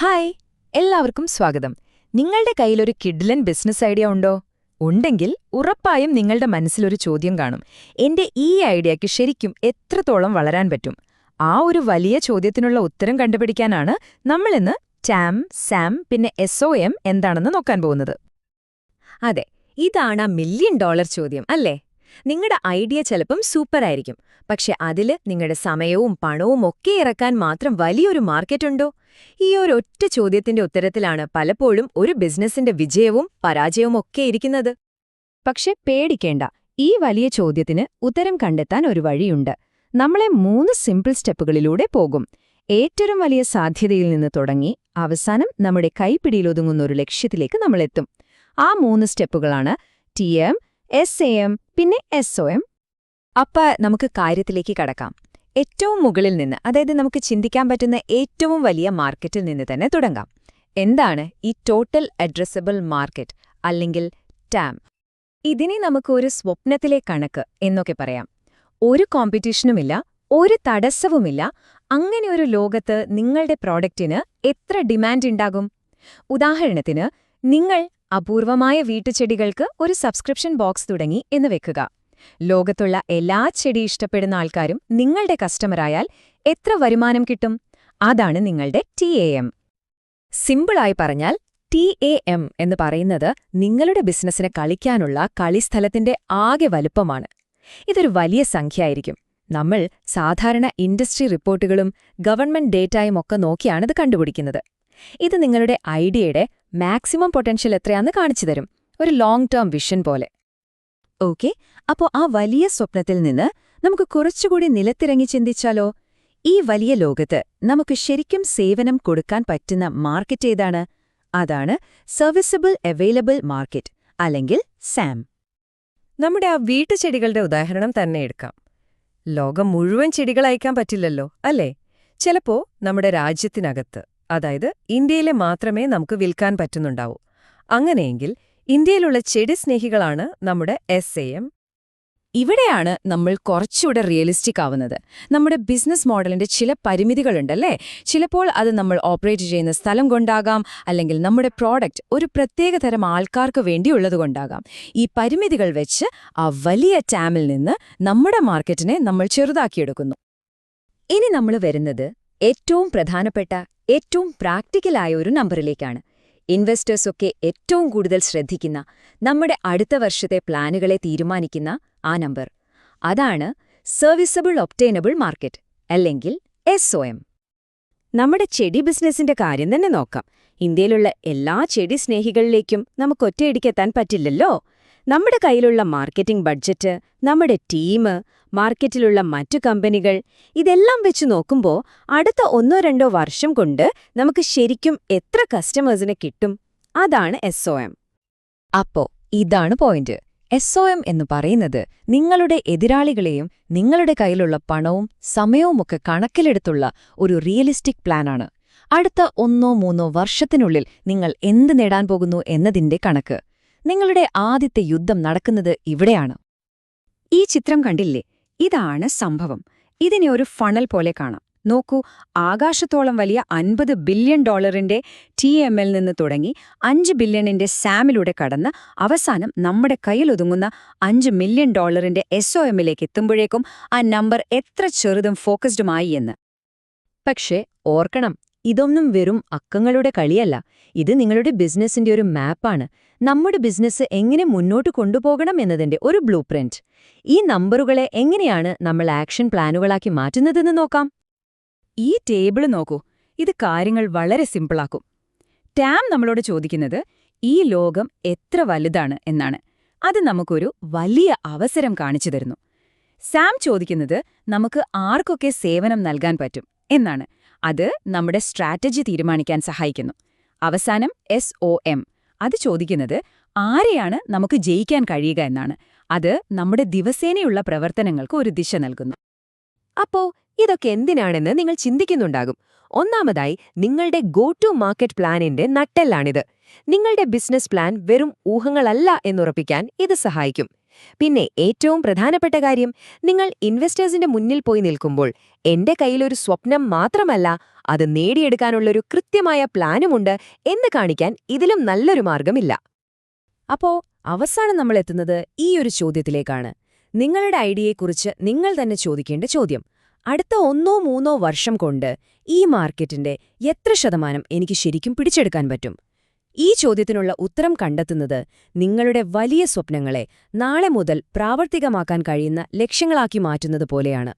Hi എല്ലാവർക്കും സ്വാഗതം. നിങ്ങളുടെ കയ്യിലൊരു കിഡ്ലൻ ബിസിനസ് ഐഡിയ ഉണ്ടോ? ഉണ്ടെങ്കിൽ ഉറപ്പായും നിങ്ങളുടെ മനസ്സിലൊരു ചോദ്യം കാണും. എന്റെ ഈ ഐഡിയയ്ക്ക് ശരിക്കും എത്രത്തോളം വളരാൻ പറ്റും? ആ ഒരു വലിയ ചോദ്യത്തിനുള്ള ഉത്തരം കണ്ടുപിടിക്കാനാണ് നമ്മളിന്ന് ടാം സാം പിന്നെ എസ് എന്താണെന്ന് നോക്കാൻ പോകുന്നത്. അതെ ഇതാണ് ആ മില്യൺ ഡോളർ ചോദ്യം അല്ലേ? നിങ്ങളുടെ ഐഡിയ ചിലപ്പം സൂപ്പറായിരിക്കും. പക്ഷെ അതിൽ നിങ്ങളുടെ സമയവും പണവും ഒക്കെ ഇറക്കാൻ മാത്രം വലിയൊരു മാർക്കറ്റുണ്ടോ? ഈ ഒരൊറ്റ ചോദ്യത്തിന്റെ ഉത്തരത്തിലാണ് പലപ്പോഴും ഒരു ബിസിനസിന്റെ വിജയവും പരാജയവും ഒക്കെ ഇരിക്കുന്നത്. പക്ഷെ പേടിക്കേണ്ട ഈ വലിയ ചോദ്യത്തിന് ഉത്തരം കണ്ടെത്താൻ ഒരു വഴിയുണ്ട്. നമ്മളെ മൂന്ന് സിമ്പിൾ സ്റ്റെപ്പുകളിലൂടെ പോകും. ഏറ്റവും വലിയ സാധ്യതയിൽ നിന്ന് തുടങ്ങി അവസാനം നമ്മുടെ കൈപ്പിടിയിലൊതുങ്ങുന്ന ഒരു ലക്ഷ്യത്തിലേക്ക് നമ്മളെത്തും. ആ മൂന്ന് സ്റ്റെപ്പുകളാണ് T M S A M പിന്നെ എസ് ഒ എം അപ്പ നമുക്ക് കാര്യത്തിലേക്ക് കടക്കാം. ഏറ്റവും മുകളിൽ നിന്ന് അതായത് നമുക്ക് ചിന്തിക്കാൻ പറ്റുന്ന ഏറ്റവും വലിയ മാർക്കറ്റിൽ നിന്ന് തന്നെ തുടങ്ങാം. എന്താണ് ഈ ടോട്ടൽ അഡ്രസ്സബിൾ മാർക്കറ്റ് അല്ലെങ്കിൽ ടാം ഇതിനെ നമുക്ക് ഒരു സ്വപ്നത്തിലെ കണക്ക് എന്നൊക്കെ പറയാം. ഒരു കോമ്പറ്റീഷനുമില്ല ഒരു തടസ്സവുമില്ല. അങ്ങനെ ഒരു ലോകത്ത് നിങ്ങളുടെ പ്രോഡക്റ്റിന് എത്ര ഡിമാൻഡ് ഉണ്ടാകും? ഉദാഹരണത്തിന് നിങ്ങൾ അപൂർവമായ വീട്ടുചെടികൾക്ക് ഒരു സബ്സ്ക്രിപ്ഷൻ ബോക്സ് തുടങ്ങി എന്ന് വെക്കുക. ലോകത്തുള്ള എല്ലാ ചെടി ഇഷ്ടപ്പെടുന്ന ആൾക്കാരും നിങ്ങളുടെ കസ്റ്റമറായാൽ എത്ര വരുമാനം കിട്ടും? അതാണ് നിങ്ങളുടെ ടി എ എം. സിമ്പിളായി പറഞ്ഞാൽ ടി എ എം എന്ന് പറയുന്നത് നിങ്ങളുടെ ബിസിനസ്സിന് കളിക്കാനുള്ള കളിസ്ഥലത്തിന്റെ ആകെ വലുപ്പമാണ്. ഇതൊരു വലിയ സംഖ്യയായിരിക്കും. നമ്മൾ സാധാരണ ഇൻഡസ്ട്രി റിപ്പോർട്ടുകളും ഗവൺമെന്റ് ഡേറ്റായും ഒക്കെ നോക്കിയാണിത് കണ്ടുപിടിക്കുന്നത്. ഇത് നിങ്ങളുടെ ഐഡിയയുടെ മാക്സിമം പൊട്ടൻഷ്യൽ എത്രയാന്ന് കാണിച്ചു തരും. ഒരു ലോങ് ടേം വിഷൻ പോലെ. ഓക്കെ അപ്പോ ആ വലിയ സ്വപ്നത്തിൽ നിന്ന് നമുക്ക് കുറച്ചുകൂടി നിലത്തിറങ്ങി ചിന്തിച്ചാലോ? ഈ വലിയ ലോകത്ത് നമുക്ക് ശരിക്കും സേവനം കൊടുക്കാൻ പറ്റുന്ന മാർക്കറ്റ് ഏതാണ്? അതാണ് സർവീസബിൾ അവൈലബിൾ മാർക്കറ്റ് അല്ലെങ്കിൽ സാം നമ്മുടെ ആ വീട്ടുചെടികളുടെ ഉദാഹരണം തന്നെ എടുക്കാം. ലോകം മുഴുവൻ ചെടികൾ അയക്കാൻ പറ്റില്ലല്ലോ അല്ലേ? ചിലപ്പോ നമ്മുടെ രാജ്യത്തിനകത്ത്. അതായത് ഇന്ത്യയിലെ മാത്രമേ നമുക്ക് വിൽക്കാൻ പറ്റുന്നുണ്ടാവൂ. അങ്ങനെയെങ്കിൽ ഇന്ത്യയിലുള്ള ചെടി സ്നേഹികളാണ് നമ്മുടെ എസ് എ എം ഇവിടെയാണ് നമ്മൾ കുറച്ചുകൂടെ റിയലിസ്റ്റിക് ആവുന്നത്. നമ്മുടെ ബിസിനസ് മോഡലിന്റെ ചില പരിമിതികളുണ്ടല്ലേ? ചിലപ്പോൾ അത് നമ്മൾ ഓപ്പറേറ്റ് ചെയ്യുന്ന സ്ഥലം കൊണ്ടാകാം അല്ലെങ്കിൽ നമ്മുടെ പ്രോഡക്റ്റ് ഒരു പ്രത്യേക തരം ആൾക്കാർക്ക് വേണ്ടിയുള്ളതുകൊണ്ടാകാം ഈ പരിമിതികൾ വെച്ച് ആ വലിയ ടാമിൽ നിന്ന് നമ്മുടെ മാർക്കറ്റിനെ നമ്മൾ ചെറുതാക്കിയെടുക്കുന്നു. ഇനി നമ്മൾ വരുന്നത് ഏറ്റവും പ്രധാനപ്പെട്ട ഏറ്റവും പ്രാക്ടിക്കലായ ഒരു നമ്പറിലേക്കാണ്. ഇൻവെസ്റ്റേഴ്സൊക്കെ ഏറ്റവും കൂടുതൽ ശ്രദ്ധിക്കുന്ന നമ്മുടെ അടുത്ത വർഷത്തെ പ്ലാനുകളെ തീരുമാനിക്കുന്ന ആ നമ്പർ. അതാണ് സർവീസബിൾ ഒപ്റ്റൈനബിൾ മാർക്കറ്റ് അല്ലെങ്കിൽ എസ് നമ്മുടെ ചെടി ബിസിനസിന്റെ കാര്യം തന്നെ നോക്കാം. ഇന്ത്യയിലുള്ള എല്ലാ ചെടി സ്നേഹികളിലേക്കും നമുക്ക് ഒറ്റയടിക്കെത്താൻ പറ്റില്ലല്ലോ? നമ്മുടെ കയ്യിലുള്ള മാർക്കറ്റിംഗ് ബഡ്ജറ്റ് നമ്മുടെ ടീം മാർക്കറ്റിലുള്ള മറ്റു കമ്പനികൾ ഇതെല്ലാം വെച്ച് നോക്കുമ്പോൾ അടുത്ത ഒന്നോ രണ്ടോ വർഷം കൊണ്ട് നമുക്ക് ശരിക്കും എത്ര കസ്റ്റമേഴ്സിനെ കിട്ടും? അതാണ് എസ് ഒ എം അപ്പോ ഇതാണ് പോയിന്റ്. എസ് ഒ എം എന്ന് പറയുന്നത് നിങ്ങളുടെ എതിരാളികളെയും നിങ്ങളുടെ കയ്യിലുള്ള പണവും സമയവുമൊക്കെ കണക്കിലെടുത്തുള്ള ഒരു റിയലിസ്റ്റിക് പ്ലാനാണ് അടുത്ത ഒന്നോ മൂന്നോ വർഷത്തിനുള്ളിൽ നിങ്ങൾ എന്ത് നേടാൻ പോകുന്നു എന്നതിന്റെ കണക്ക്. നിങ്ങളുടെ ആദ്യത്തെ യുദ്ധം നടക്കുന്നത് ഇവിടെയാണ്. ഈ ചിത്രം കണ്ടില്ലേ? ഇതാണ് സംഭവം. ഇതിനെ ഒരു ഫണൽ പോലെ കാണാം. നോക്കൂ ആകാശത്തോളം വലിയ അൻപത് ബില്യൺ ഡോളറിന്റെ ടി എം എൽ നിന്ന് തുടങ്ങി അഞ്ച് ബില്യണിന്റെ സാമിലൂടെ കടന്ന് അവസാനം നമ്മുടെ കയ്യിലൊതുങ്ങുന്ന അഞ്ച് മില്യൺ ഡോളറിന്റെ എസ് ഒ എമ്മിലേക്ക് എത്തുമ്പോഴേക്കും ആ നമ്പർ എത്ര ചെറുതും ഫോക്കസ്ഡുമായി എന്ന്. പക്ഷേ ഓർക്കണം ഇതൊന്നും വെറും അക്കങ്ങളുടെ കളിയല്ല. ഇത് നിങ്ങളുടെ ബിസിനസ്സിന്റെ ഒരു മാപ്പാണ്. നമ്മുടെ ബിസിനസ് എങ്ങനെ മുന്നോട്ട് കൊണ്ടുപോകണം എന്നതിന്റെ ഒരു ബ്ലൂ ഈ നമ്പറുകളെ എങ്ങനെയാണ് നമ്മൾ ആക്ഷൻ പ്ലാനുകളാക്കി മാറ്റുന്നതെന്ന് നോക്കാം. ഈ ടേബിൾ നോക്കൂ. ഇത് കാര്യങ്ങൾ വളരെ സിമ്പിളാക്കും. ടാം നമ്മളോട് ചോദിക്കുന്നത് ഈ ലോകം എത്ര വലുതാണ്? എന്നാണ്. അത് നമുക്കൊരു വലിയ അവസരം കാണിച്ചു സാം ചോദിക്കുന്നത് നമുക്ക് ആർക്കൊക്കെ സേവനം നൽകാൻ പറ്റും? എന്നാണ്. അത് നമ്മുടെ സ്ട്രാറ്റജി തീരുമാനിക്കാൻ സഹായിക്കുന്നു. അവസാനം എസ് ഒ എം അത് ചോദിക്കുന്നത് ആരെയാണ് നമുക്ക് ജയിക്കാൻ കഴിയുക എന്നാണ്. അത് നമ്മുടെ ദിവസേനയുള്ള പ്രവർത്തനങ്ങൾക്ക് ഒരു ദിശ നൽകുന്നു. അപ്പോ ഇതൊക്കെ എന്തിനാണെന്ന് നിങ്ങൾ ചിന്തിക്കുന്നുണ്ടാകും. ഒന്നാമതായി നിങ്ങളുടെ ഗോ ടു മാർക്കറ്റ് പ്ലാനിന്റെ നട്ടെല്ലാണിത്. നിങ്ങളുടെ ബിസിനസ് പ്ലാൻ വെറും ഊഹങ്ങളല്ല എന്നുറപ്പിക്കാൻ ഇത് സഹായിക്കും. പിന്നെ ഏറ്റവും പ്രധാനപ്പെട്ട കാര്യം നിങ്ങൾ ഇൻവെസ്റ്റേഴ്സിന്റെ മുന്നിൽ പോയി നിൽക്കുമ്പോൾ എന്റെ കയ്യിലൊരു സ്വപ്നം മാത്രമല്ല അത് നേടിയെടുക്കാനുള്ളൊരു കൃത്യമായ പ്ലാനുമുണ്ട് എന്ന് കാണിക്കാൻ ഇതിലും നല്ലൊരു മാർഗമില്ല അപ്പോ അവസാനം നമ്മൾ എത്തുന്നത് ഈ ഒരു ചോദ്യത്തിലേക്കാണ്. നിങ്ങളുടെ ഐഡിയയെക്കുറിച്ച് നിങ്ങൾ തന്നെ ചോദിക്കേണ്ട ചോദ്യം. അടുത്ത ഒന്നോ മൂന്നോ വർഷം കൊണ്ട് ഈ മാർക്കറ്റിന്റെ എത്ര ശതമാനം എനിക്ക് ശരിക്കും പിടിച്ചെടുക്കാൻ പറ്റും? ഈ ചോദ്യത്തിനുള്ള ഉത്തരം കണ്ടെത്തുന്നത് നിങ്ങളുടെ വലിയ സ്വപ്നങ്ങളെ നാളെ മുതൽ പ്രാവർത്തികമാക്കാൻ കഴിയുന്ന ലക്ഷ്യങ്ങളാക്കി മാറ്റുന്നത് പോലെയാണ്.